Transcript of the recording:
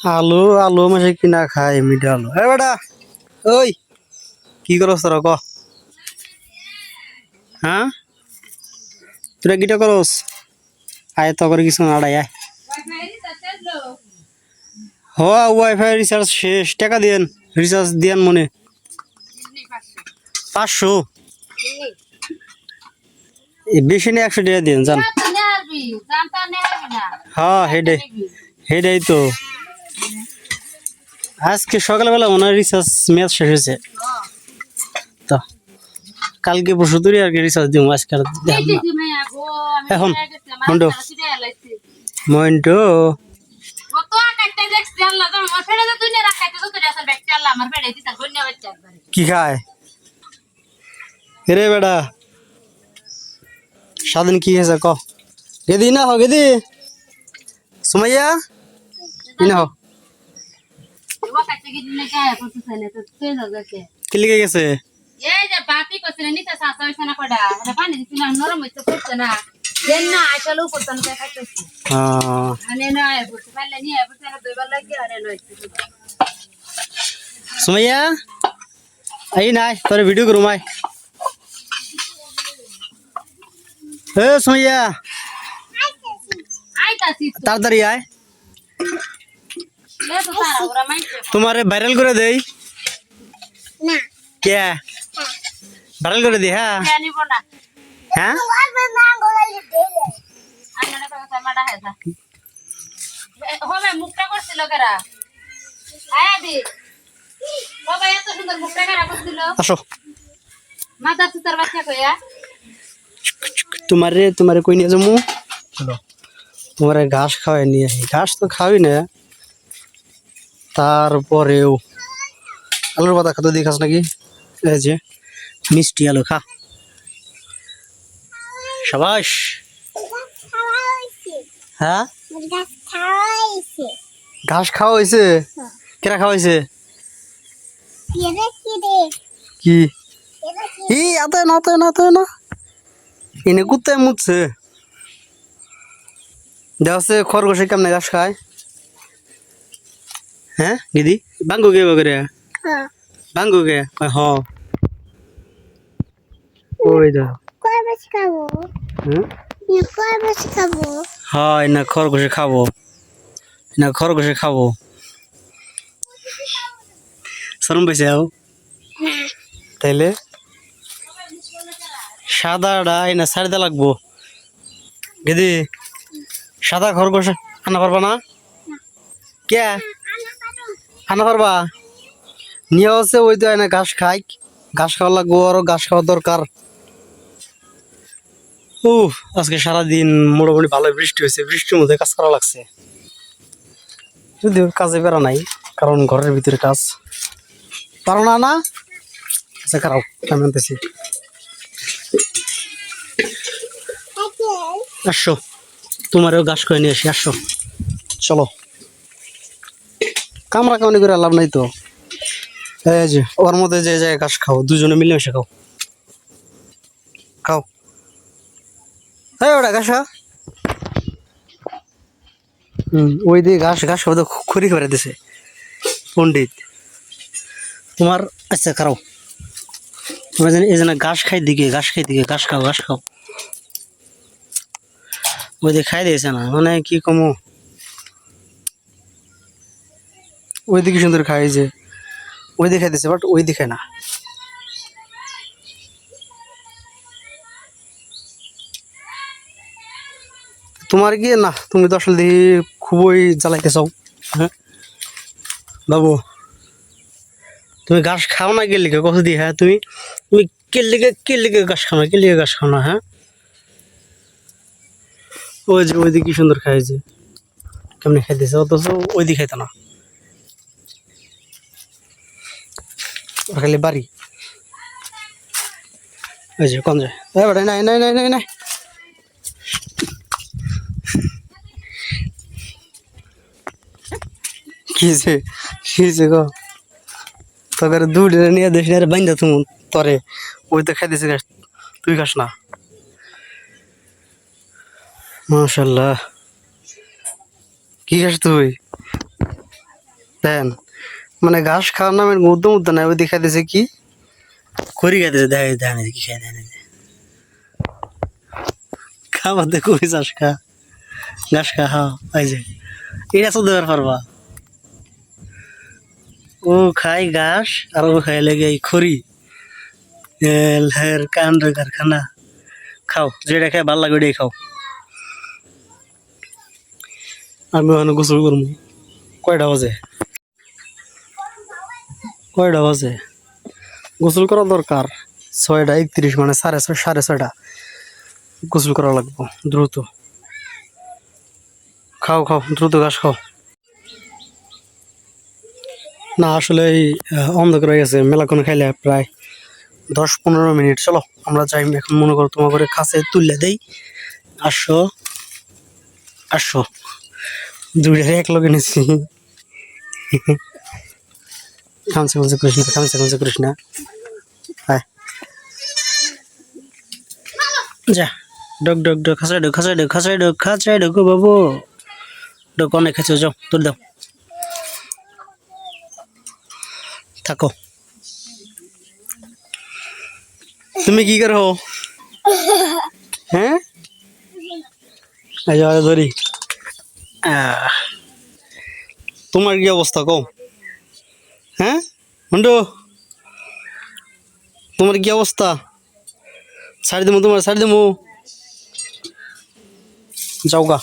আলু আলু মাসে কিনা খাই মিঠা আলু। এ বেটা ওই কি করস তোরা ক? হ্যাঁ? তোরা কিটা করস? আয় তো করে কিছু আড়াই আয় হ ওয়াইফাই রিচার্জ শেষ। টাকা দিয়েন রিচার্জ দিয়েন মনে। পাঁচশো। বেশি নেই একশো টাকা দিন জান হ্যাঁ হেডে হেডেই তো। আজকে সকালবেলা হয় রিচার্জ ম্যাচ শেষ হয়েছে। তো কালকে পরশু ধরে আর কি রিচার্জ দিব আজকে আর এখন, মন্টু। মইন্টু কি খায়? রে বেটা। স্বাধীন কি হয়েছে ক? গেদি না হো গেদি। সুমাইয়া না হো কি? লিখে গেছে? এই যে বাপি করছিল নিতে শাসা হইছে না কডা এটা পানি দিছি না নরম হইছে পড়ছে না। দেন না আসলে উপর তন কে খাইতেছি। হ্যাঁ। আনে না পড়ছে পাইলে নিয়ে পড়ছে না দুইবার লাগে আরে নইছে সুমাইয়া আই নাই তোর ভিডিও করুম আয়। এ সুমাইয়া। আইতাছি। তাড়াতাড়ি আয় লে তো তারা ওরা মাইছে তোমারে ভাইরাল করে দেই। না। কে? ভাইরাল করে দি হ্যাঁ। হ্যাঁ? আসো। মাথা বাচ্চা কইয়া। তোমারে তোমারে কই নিয়ে যাব? চলো তোমারে ঘাস খাওয়াই নিয়ে আসি। ঘাস তো খাওয়াই না। তারপরেও আলুর পাতা খাতে দিয়ে নাকি? এই যে, মিষ্টি আলু খা। সাবাস। হ্যাঁ? ঘাস খাওয়া হয়েছে? কেরা খাওয়া কেরে কি? ই এত না না তো না। এনে কুত্তায় মুতছে। দেওয়াছে খরগোশে কেমনে ঘাস খায়? হ্যাঁ দিদি বাঙ্গু কে বগরে? হ্যাঁ। কে কয় হ। ওই দা খাব? হ্যাঁ খাব? হয় না খরগোশে খাব। না খরগোশে খাব। শরম পাইছে আও? তাইলে সাদাটা এনে ছাড়িতে লাগবো। দিদি সাদা খরগোশ আনা পারবা না? কে আনা পারবা? নিয়ে হচ্ছে ওই তো এনে ঘাস খাই। ঘাস খাওয়া লাগবো আরও, ঘাস খাওয়া দরকার। ও আজকে সারাদিন মোটামুটি ভালো বৃষ্টি হয়েছে, বৃষ্টির মধ্যে কাজ করা লাগছে। যদিও কাজে বেড়া নাই, কারণ ঘরের ভিতরে কাজ। পারো না না? আচ্ছা খারাপ, আমি আনতেছি। আসো, তোমারও ঘাস করে নিয়ে আসি, আসো। চলো। কামরা কামনি করে লাভ নাই তো। এই যে, ওর মধ্যে যে জায়গায় ঘাস খাও, দুজনে মিলেমিশে খাও। খাও। হ্যাঁ ওটা ঘাস। হুম, ওই দিয়ে ঘাস ঘাস সব খড়ি করে দিছে। পণ্ডিত। তোমার আচ্ছা খারাও। তোমরা জানি এই জন্য ঘাস খাই দিকে, ঘাস খাই দিকে, ঘাস খাও ঘাস খাও। ওই দিয়ে খাই দিয়েছে না মানে কি কমো? ওই দিকে সুন্দর খাই যে ওই দিকে দিছে বাট ওই দিকে না। তোমার কি? না, তুমি তো আসলে দেখি খুবই জ্বালাইতে চাও হ্যাঁ? বাবু, তুমি ঘাস খাও না গেলে কত দিয়ে হ্যাঁ তুমি? তুমি কেলিকে কেলিকে ঘাস খাও না, কেলিকে ঘাস খাও না হ্যাঁ? ওই যে ওই দিকে সুন্দর খাইছে কেমনি খাইতেছে? অথচ ওই দিকে খাইতো না। খালি বাড়ি। ওই যে কোন যায় বেটা নাই নাই নাই নাই নাই কিছে গো। নিয়ে তুমি তরে। ওই তো তুই খাস না। মাশাল্লাহ। কি খাস তুই? দেখেন মানে ঘাস খাওয়ার নামের মুদ্দ মুদ্দ নাই ওই দেখাইতেছে কি? খড়ি খাইতেছে দেখা দেখেন এই যে কি খাই দেখেন এই যে। খাবার দে করি চাষ খা, ঘাস খা হ্যাঁ এই যে, এটা দেওয়ার পারবা। ও খাই ঘাস, আর ও খাই লেগে এই খড়ি। এল হের কান্ড কারখানা। খাও, যেটা খাই ভালো লাগে ওইটাই খাও। আমি ওখানে গোসল করব। কয়টা বাজে? কয়টা বাজে? গোসল করা দরকার। ছয়টা একত্রিশ মানে সাড়ে ছয় সাড়ে ছয়টা। গোসল করা লাগবো দ্রুত। খাও খাও দ্রুত ঘাস খাও। না আসলে এই অন্ধকার হয়ে গেছে মেলাক্ষণ খাইলে প্রায় দশ পনেরো মিনিট। চলো আমরা যাই এখন মনে করো তোমার করে কাছে তুললে দেই। আসো আসো। দুইটারে এক লগে নিছি। খামসে করিস না খামসে খামসে করিস যা। ডক ডক ডক খাসাই ডক খাসাই ডক খাসাই ডক খাসাই ডক বাবু। ডক অনেক খেয়েছো যাও তোর দাও। থাকো। তুমি কি করো? হ্যাঁ? ধরি। তোমার কি অবস্থা, কও? হ্যাঁ? মন্ডু তোমার কি অবস্থা? ছাড়ি দেবো তোমার ছাড়ি দেবো। যাও গা।